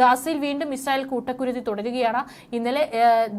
ഗാസയിൽ വീണ്ടും ഇസ്രായേൽ കൂട്ടക്കുരുതി തുടരുകയാണ്. ഇന്നലെ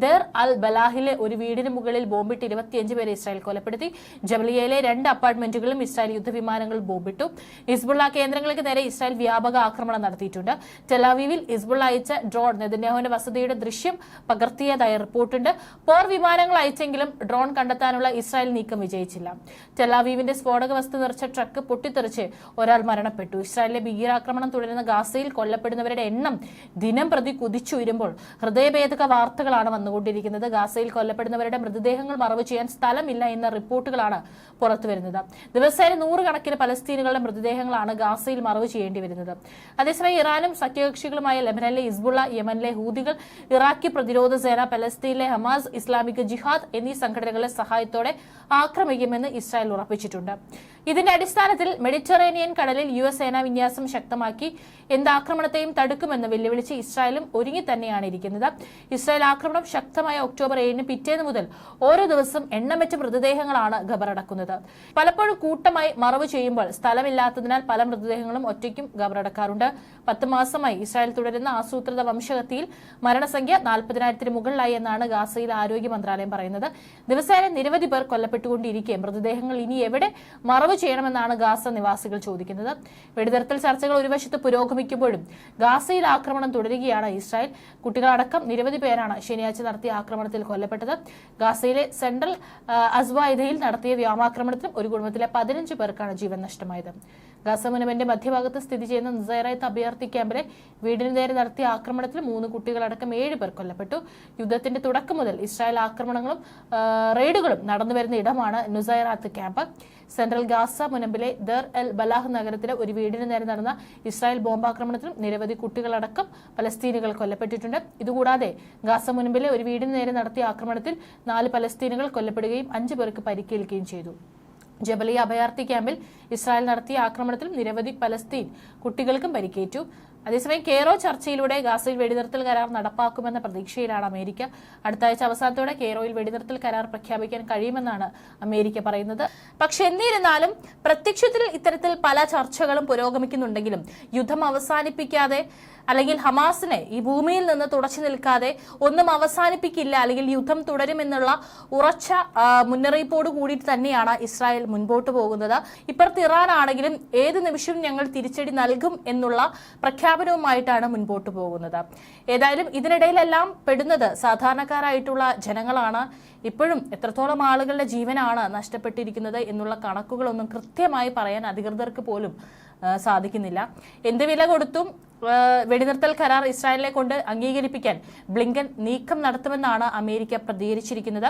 ദർ അൽ ബലാഹിലെ ഒരു വീടിന് മുകളിൽ ബോംബിട്ട് ഇരുപത്തിയഞ്ച് പേരെ ഇസ്രായേൽ കൊലപ്പെടുത്തി. ജബലിയയിലെ രണ്ട് അപ്പാർട്ട്മെന്റുകളും ഇസ്രായേൽ യുദ്ധവിമാനങ്ങൾ ബോംബിട്ടു. ഹിസ്ബുള്ള കേന്ദ്രങ്ങൾക്ക് നേരെ ഇസ്രായേൽ വ്യാപക ആക്രമണം നടത്തിയിട്ടുണ്ട്. ടെലാവീവിൽ ഹിസ്ബുള്ള അയച്ച ഡ്രോൺ നെതന്യാഹുവിന്റെ വസതിയുടെ ദൃശ്യം പകർത്തിയതായി റിപ്പോർട്ടുണ്ട്. പോർ വിമാനങ്ങൾ അയച്ചെങ്കിലും ഡ്രോൺ കണ്ടെത്താനുള്ള ഇസ്രായേൽ നീക്കം വിജയിച്ചില്ല. ടെലാവീവിന്റെ സ്ഫോടക വസ്തു നിറച്ച ട്രക്ക് പൊട്ടിത്തെറിച്ച് ഒരാൾ മരണപ്പെട്ടു. ഇസ്രായേലിലെ ഭീകരാക്രമണം തുടരുന്ന ഗാസയിൽ കൊല്ലപ്പെടുന്നവരുടെ എണ്ണം ദിനം പ്രതി കുതിച്ചുയരുമ്പോൾ ഹൃദയഭേദക വാർത്തകളാണ് വന്നുകൊണ്ടിരിക്കുന്നത്. ഗാസയിൽ കൊല്ലപ്പെടുന്നവരുടെ മൃതദേഹങ്ങൾ മറവ് ചെയ്യാൻ സ്ഥലമില്ല എന്ന റിപ്പോർട്ടുകളാണ് പുറത്തുവരുന്നത് ദിവസേന നൂറുകണക്കിന് പലസ്തീനുകളുടെ മൃതദേഹങ്ങളാണ് ഗാസയിൽ മറവ് ചെയ്യേണ്ടി വരുന്നത്. അതേസമയം ഇറാനും സഖ്യകക്ഷികളുമായ ലെബനനിലെ ഇസ്ബുള്ള യമനിലെ ഹൂതികൾ ഇറാഖി പ്രതിരോധ സേന പലസ്തീനിലെ ഹമാസ് ഇസ്ലാമിക് ജിഹാദ് എന്നീ സംഘടനകളുടെ സഹായത്തോടെ ആക്രമിക്കുമെന്ന് ഇസ്രായേൽ ഉറപ്പിച്ചിട്ടുണ്ട്. ഇതിന്റെ അടിസ്ഥാനത്തിൽ മെഡിറ്ററേനിയൻ കടലിൽ യു എസ് സേനാ വിന്യാസം ശക്തമാക്കി എന്ത് ആക്രമണത്തെയും തടുക്കുമെന്ന് വെല്ലുവിളിച്ച് ഇസ്രായേലും ഒരുങ്ങി തന്നെയാണ് ഇരിക്കുന്നത്. ഇസ്രായേൽ ആക്രമണം ശക്തമായ ഒക്ടോബർ ഏഴിന് പിറ്റേന്ന് മുതൽ ഓരോ ദിവസം എണ്ണമറ്റ മൃതദേഹങ്ങളാണ് ഖബറടക്കുന്നത് പലപ്പോഴും കൂട്ടമായി മറവ് ചെയ്യുമ്പോൾ സ്ഥലമില്ലാത്തതിനാൽ പല മൃതദേഹങ്ങളും ഒറ്റയ്ക്കും ഖബറടക്കാറുണ്ട് പത്ത് മാസമായി ഇസ്രായേൽ തുടരുന്ന ആസൂത്രിത വംശഹത്യയിൽ മരണസംഖ്യ നാൽപ്പതിനായിരത്തിന് മുകളിലായി എന്നാണ് ഗാസയിൽ ആരോഗ്യ മന്ത്രാലയം പറയുന്നത്. ദിവസേന നിരവധി പേർ കൊല്ലപ്പെട്ടുകൊണ്ടിരിക്കെ മൃതദേഹങ്ങൾ ഇനി എവിടെ മറവ് ചെയ്യണമെന്നാണ് ഗാസ നിവാസികൾ ചോദിക്കുന്നത്. വെടിനിർത്തൽ ചർച്ചകൾ ഒരു വശത്ത് പുരോഗമിക്കുമ്പോഴും ഗാസയിൽ ആക്രമണം തുടരുകയാണ് ഇസ്രായേൽ. കുട്ടികളടക്കം നിരവധി പേരാണ് ശനിയാഴ്ച നടത്തിയ ആക്രമണത്തിൽ കൊല്ലപ്പെട്ടത്. ഗാസയിലെ സെൻട്രൽ അസ്വായുധയിൽ നടത്തിയ വ്യോമാക്രമണത്തിലും ഒരു കുടുംബത്തിലെ പതിനഞ്ച് പേർക്കാണ് ജീവൻ നഷ്ടമായത്. ഗാസ മുനമ്പിന്റെ മധ്യഭാഗത്ത് സ്ഥിതി ചെയ്യുന്ന നിസൈറത്ത് അഭയാർത്ഥി ക്യാമ്പിലെ വീടിന് നേരെ നടത്തിയ ആക്രമണത്തിൽ മൂന്ന് കുട്ടികളടക്കം ഏഴ് പേർ കൊല്ലപ്പെട്ടു. യുദ്ധത്തിന്റെ തുടക്കം മുതൽ ഇസ്രായേൽ ആക്രമണങ്ങളും റെയ്ഡുകളും നടന്നുവരുന്ന ഇടമാണ് നുസൈറാത്ത് ക്യാമ്പ്. സെൻട്രൽ ഗാസ മുനമ്പിലെ ദർ എൽ ബലാഹ് നഗരത്തിലെ ഒരു വീടിന് നേരെ നടന്ന ഇസ്രായേൽ ബോംബാക്രമണത്തിലും നിരവധി കുട്ടികളടക്കം പലസ്തീനുകൾ കൊല്ലപ്പെട്ടിട്ടുണ്ട്. ഇതുകൂടാതെ ഗാസ മുനമ്പിലെ ഒരു വീടിന് നേരെ നടത്തിയ ആക്രമണത്തിൽ നാല് പലസ്തീനുകൾ കൊല്ലപ്പെടുകയും അഞ്ചു പേർക്ക് പരിക്കേൽക്കുകയും ചെയ്തു. ജബലി അഭയാർത്ഥി ക്യാമ്പിൽ ഇസ്രായേൽ നടത്തിയ ആക്രമണത്തിൽ നിരവധി പലസ്തീൻ കുട്ടികൾക്കും പരിക്കേറ്റു. അതേസമയം കെയറോ ചർച്ചയിലൂടെ ഗാസയിൽ വെടിനിർത്തൽ കരാർ നടപ്പാക്കുമെന്ന പ്രതീക്ഷയിലാണ് അമേരിക്ക. അടുത്ത ആഴ്ച അവസാനത്തോടെ കെയറോയിൽ വെടിനിർത്തൽ കരാർ പ്രഖ്യാപിക്കാൻ കഴിയുമെന്നാണ് അമേരിക്ക പറയുന്നത്. പക്ഷെ എന്നിരുന്നാലും പ്രത്യക്ഷത്തിൽ ഇത്തരത്തിൽ പല ചർച്ചകളും പുരോഗമിക്കുന്നുണ്ടെങ്കിലും യുദ്ധം അവസാനിപ്പിക്കാതെ അല്ലെങ്കിൽ ഹമാസിനെ ഈ ഭൂമിയിൽ നിന്ന് തുടച്ചു നിൽക്കാതെ ഒന്നും അവസാനിപ്പിക്കില്ല അല്ലെങ്കിൽ യുദ്ധം തുടരുമെന്നുള്ള ഉറച്ച മുന്നറിയിപ്പോട് കൂടിയിട്ട് തന്നെയാണ് ഇസ്രായേൽ മുൻപോട്ട് പോകുന്നത്. ഇപ്പുറത്ത് ഇറാൻ ആണെങ്കിലും ഏത് നിമിഷവും ഞങ്ങൾ തിരിച്ചടി നൽകും എന്നുള്ള പ്രഖ്യാപനവുമായിട്ടാണ് മുൻപോട്ട് പോകുന്നത്. ഏതായാലും ഇതിനിടയിലെല്ലാം പെടുന്നത് സാധാരണക്കാരായിട്ടുള്ള ജനങ്ങളാണ്. ഇപ്പോഴും എത്രത്തോളം ആളുകളുടെ ജീവനാണ് നഷ്ടപ്പെട്ടിരിക്കുന്നത് എന്നുള്ള കണക്കുകളൊന്നും കൃത്യമായി പറയാൻ അധികൃതർക്ക് പോലും സാധിക്കുന്നില്ല. എന്ത് വില കൊടുത്തും വെടിനിർത്തൽ കരാർ ഇസ്രായേലിനെ കൊണ്ട് അംഗീകരിപ്പിക്കാൻ ബ്ലിങ്കൻ നീക്കം നടത്തുമെന്നാണ് അമേരിക്ക പ്രതികരിച്ചിരിക്കുന്നത്.